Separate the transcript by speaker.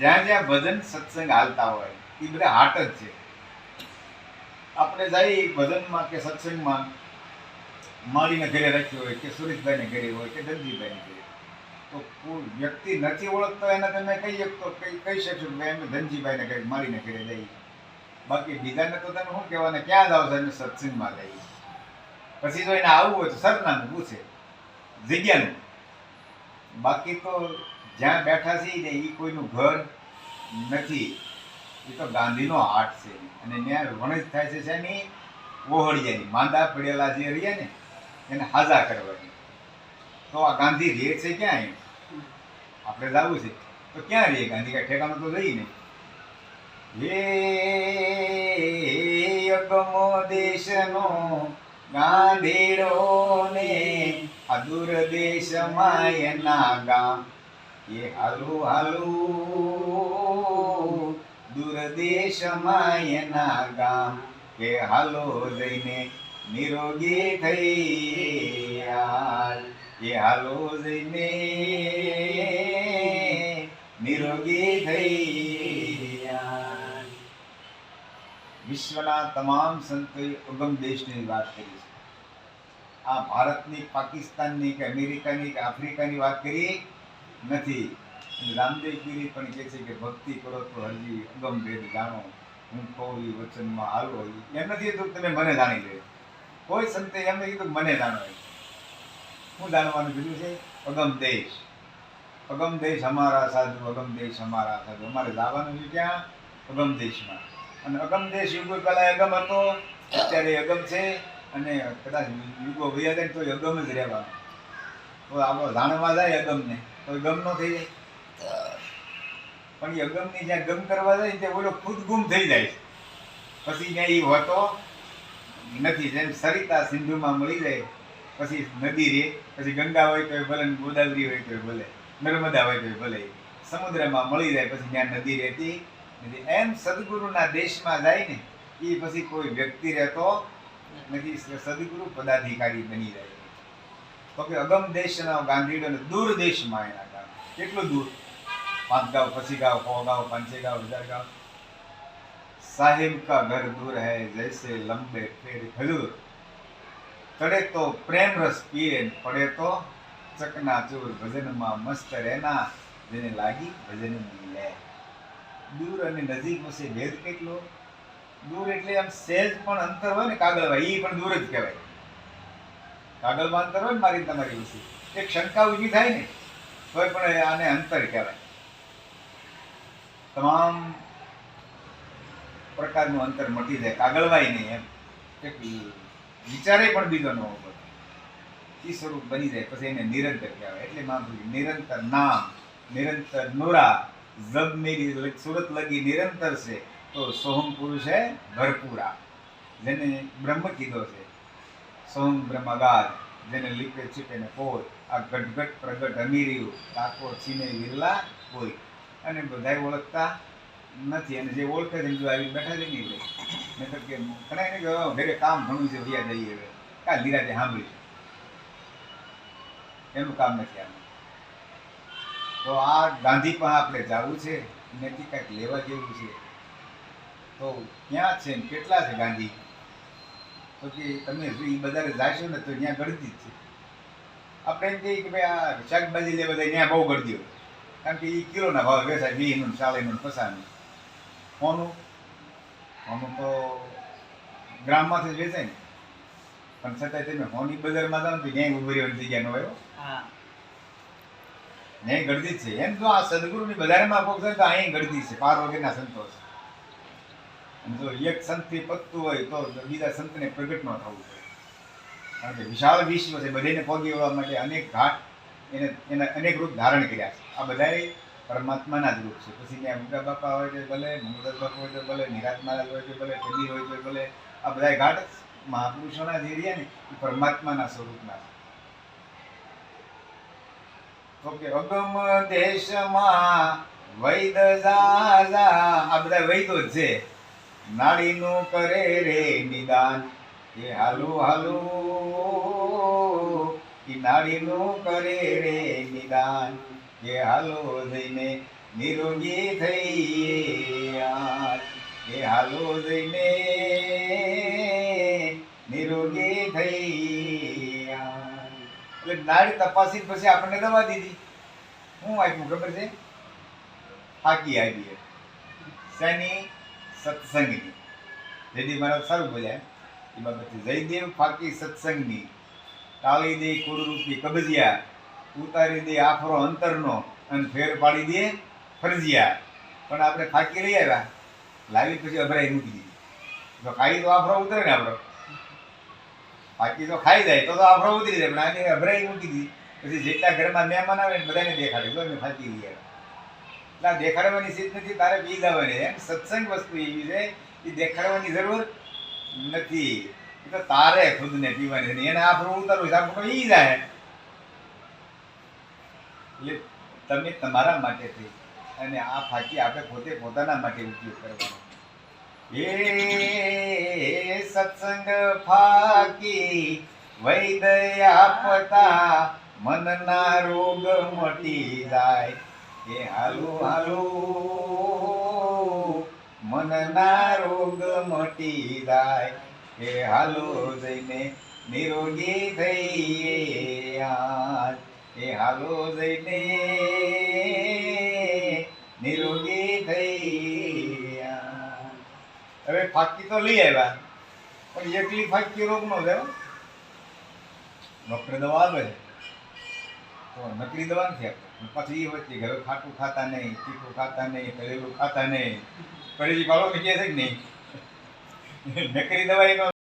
Speaker 1: જ્યાં જ્યાં ભજન સત્સંગ હાલતા હોય એ બધા હાટ જ છે. આપણે જઈએ ભજનમાં કે સત્સંગમાં મારીને ઘરે રાખ્યો હોય, કે સુરેશભાઈને ઘરે હોય, કે ધનજીભાઈને ઘરે તો કોઈ વ્યક્તિ નથી ઓળખતો, એને તમે કહી શકતો, કહી શકશો કે એમ ધનજીભાઈને ઘરે મારીને ઘરે જઈએ બાકી બીજાને તો તમે શું કહેવાને ક્યાં જાઓ છો એને સત્સંગમાં જઈએ પછી જો એને આવવું હોય તો સરનામું પૂછે, જગ્યાનું. બાકી તો જ્યાં બેઠા છે ને એ કોઈનું ઘર નથી. એ તો ગાંધીનો હાટ છે. અને ત્યાં વણજ થાય છે શેની ઓહળિયાની, માંદા પડેલા જે રહ્યા ને, એને હાજા કરવાની. તો આ ગાંધી રે છે ક્યાં આપણે લાવવું છે. તો ક્યાં રહીએ ગાંધી કાંઈ ઠેકાણું તો રહી ને. હે અગમો દેશનો ગાંધીડો ને આ દૂર દેશમાં એના ગામ એ હાલુ હાલુ દૂર દેશમાં એના ગામ કે હાલો જઈને નિરોગી થઈ એ હાલો જઈને નિરોગી થઈ વિશ્વના તમામ સંતોએ ઉગમ દેશની વાત કરી છે. આ ભારતની, પાકિસ્તાનની કે અમેરિકાની કે આફ્રિકાની વાત કરી નથી. રામદેવગીરી રામદેવ ગીરી પણ કહે છે કે ભક્તિ કરો તો હજી અગમ ભેદ જાણો. હું કહું એ વચનમાં હાલો એમ નથી તો તમે મને જાણી લે. કોઈ સંતે એમ નથી કીધું મને જાણો હું જાણવાનું કીધું છે? અગમ દેશ. અગમ દેશ અમારા સાધુ, અગમ દેશ અમારા સાધુ. અમારે લાવવાનું છે ક્યાં? અગમ દેશમાં. અને અગમ દેશ યુગો પહેલાં અગમ હતો. અત્યારે અગમ છે. અને કદાચ યુગો વયા જાય તો અગમ જ રહેવાનો. તો આપણો જાણવા જાય અગમને. તો ગમ નો થઈ જાય. પણ એ અગમની જ્યાં ગમ કરવા જાય ને ઓલો ખુદ ગુમ થઈ જાય પછી ત્યાં એ હોતો નથી, જેમ સરિતા સિંધુમાં મળી જાય, પછી નદી રે, પછી ગંગા હોય તો ભલે ગોદાવરી હોય તો ભલે, નર્મદા હોય તો ભલે. સમુદ્રમાં મળી જાય, પછી ત્યાં નદી રહેતી નથી. એમ સદગુરુના દેશમાં જાય ને, એ પછી કોઈ વ્યક્તિ રહેતો નથી, સદગુરુ પદાધિકારી બની જાય. તો કે અગમ દેશના ગાંધી અને દૂર દેશમાં એના ગામ. કેટલું દૂર? પાંચ ગાંવ પછી ગાંવ સો ગાંવ પાંચે ગાંવ હજાર ગાંવ સાહેબ કા ઘર દૂર હૈ, જૈસે લંબે ફેર ખજૂર. ચડે તો પ્રેમ રસ પીએ, પડે તો ચકનાચૂર ભજનમાં મસ્ત રહેના જેને લાગી ભજન લે દૂર અને નજીક વચ્ચે ભેદ કેટલો? દૂર એટલે આમ સહેજ પણ અંતર હોય ને કાગળ હોય એ પણ દૂર જ કહેવાય. કાગળમાં અંતર હોય ને મારી તમારી વચ્ચે એક શંકા ઊભી થાય ને, તોય પણ આને અંતર કહેવાય. તમામ પ્રકારનું અંતર મટી જાય. કાગળવાય નહીં એમ. એક વિચારે પણ બીજો ન હોય એ સ્વરૂપ બની જાય, પછી એને નિરંતર કહેવાય. એટલે મહાપુરુષ નિરંતર નામ, નિરંતર નોરા, જબ મેરી સુરત લગી નિરંતર છે, તો સોહમ પુરુષ હે ભરપૂરા. જેને બ્રહ્મ કીધો છે. સોહમ બ્રહ્મગાર જેને લીપે છીપે ને કોઈ આ ગટગટ પ્રગટ અમીર્યું કાકો છીને વિરલા કોઈ અને બધાય ઓળખતા નથી, અને જે ઓળખે છે જો આવી બેઠા છે નહીં નહીતર કે ઘણા એને કહ્યું ઘરે કામ ઘણું છે, વૈયા જઈએ હવે. કાલ નિરાતે સાંભળી એનું કામ નથી આમ તો આ ગાંધી પણ આપણે જવું છે નથી કાંઈક લેવા જેવું છે. તો ક્યાં છે કેટલા છે ગાંધી? તો કે તમે એ બજારે જાશો ને તો ત્યાં ગળતી જ છે. આપણે એમ કહીએ કે ભાઈ આ શાકભાજી લેવા જાય ત્યાં બહુ ગળદી હોય. કારણ કે એ કિલોના ભાવ વેચાય વીસનું ચાલીસનું પચાસનું. ફોનું ફોનું તો ગ્રામમાંથી જ વેચાય ને. પણ છતાંય તમે હોની બજારમાં જાઓ તો ક્યાંય ઊભી રહેવાની જગ્યા ન હોય ન્યાય ગળદી જ છે. એમ તો આ સદગુરુની બજારમાં ભોગ થાય તો અહીં ગળતી છે. પાર વગરના સંતોષ. જો એક સંતથી પતતું હોય તો બીજા સંતને પ્રગટ ન થવું જોઈએ કારણ કે વિશાળ વિશ્વ છે બધાને પહોંચી વળવા માટે અનેક ઘાટ એને, એના અનેક રૂપ ધારણ કર્યા છે. આ બધાય પરમાત્માના જ રૂપ છે. પછી ત્યાં મુગા બાપા હોય તો ભલે મંગળદાસ બાપા હોય તો ભલે, નિરાત હોય તો ભલે, કબીર હોય તો ભલે, આ બધા ઘાટ મહાપુરુષોના જે રહ્યા ને એ પરમાત્માના સ્વરૂપના છે. તો કે અગમ દેશમાં વૈદ આ બધા વૈદો છે. નાડીનું કરે રે નિદાન. એ હાલુ હાલુ એ નાડીનું કરે રે નિદાન. એ હાલો જઈને નિરોગી થઈએ એ હાલો જઈને નિરોગી થઈ. એટલે નાડી તપાસી પછી આપણને દવા દીધી. શું આપ્યું ખબર છે? હાકી આવી શેની? સત્સંગની. જેથી મારા સારું બોલ્યા એ બાબતે જયદેવ ફાકી સત્સંગની. ટાળી દે, કુળરૂપી કબજિયા. ઉતારી દે આફરો અંતરનો અને ફેર પાડી દે ફરજિયા. પણ આપણે ફાકી લઈ આવ્યા લાવી પછી અભરાઈ મૂકી દીધી. તો ખાઈ તો આફરો ઉતરે ને આપણો. ફાકી તો ખાઈ જાય તો તો આફરો ઉતરી જાય. પણ આને અભરાઈ મૂકી દીધી. પછી જેટલા ઘરમાં મહેમાન આવે ને બધાને દેખાડે. જો મેં ફાકી લઈ આવ્યા એટલે દેખાડવાની સીધ નથી, તારે પી જવાની એમ. સત્સંગ વસ્તુ એવી છે એ દેખાડવાની જરૂર નથી. તો તારે ખુદને પીવાની છે. એને આપણું ઉતારવું આપણું એ જાય. એટલે તમે તમારા માટેથી અને આ ફાકી આપણે પોતે પોતાના માટે ઉપયોગ કરવાનો. એ સત્સંગ ફાકી, વૈદ્ય આપતા મનના રોગ મટી જાય. એ હાલો હાલો. મનના રોગ મટી જાય. એ હાલો જઈને નિરોગી થઈએ આજ. એ હાલો જઈને નિરોગી આજ. હવે ફાકી તો લઈ આવ્યા. પણ એકલી ફાકી રોગ નો થયો ડોક્ટર દવા આવે છે. નકલી દવા આપતા પછી એ વચ્ચે ઘરે ખાટું ખાતા નહીં, તીખું ખાતા નહીં, કરેલું ખાતા નહીં. કરેલી બાળો છે કે નહીં? નકલી દવા